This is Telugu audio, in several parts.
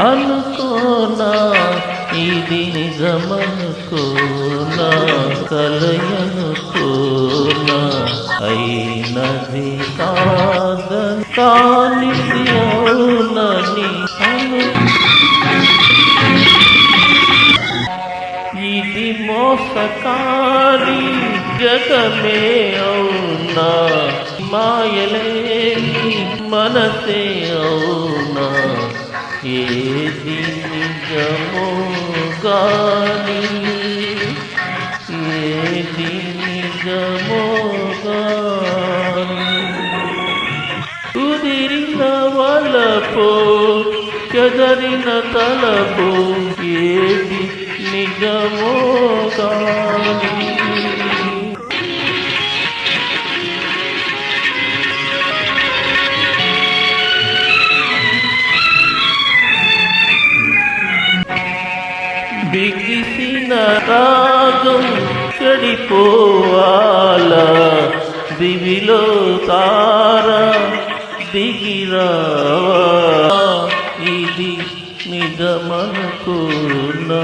అనుకోనా? ఇది నిజమనుకోనా? కలయనుకోనా? అయినది కాద కానిది అవునని అను ఇది మోసకారి జగమే అవునా? మాయలేని మనసే అవునా? ఏది నిజమో గాని? ఏది నిజమో గాని? కుదిరిన వలపు చెదరిన తలపు ఏది నిజమో కానీ బిగిసిన రాగం చెడిపోవాల? దివిలో తార దిగిరావా? ఇది నిజమనుకున్నా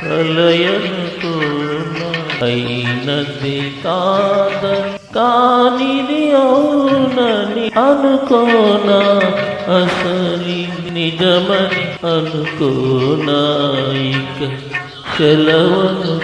కలయనుకున్నా అయినది కాద కానిది అవునని అనుకోనా? అసలి నిజమని అనుకోనా? ఇక సెలవను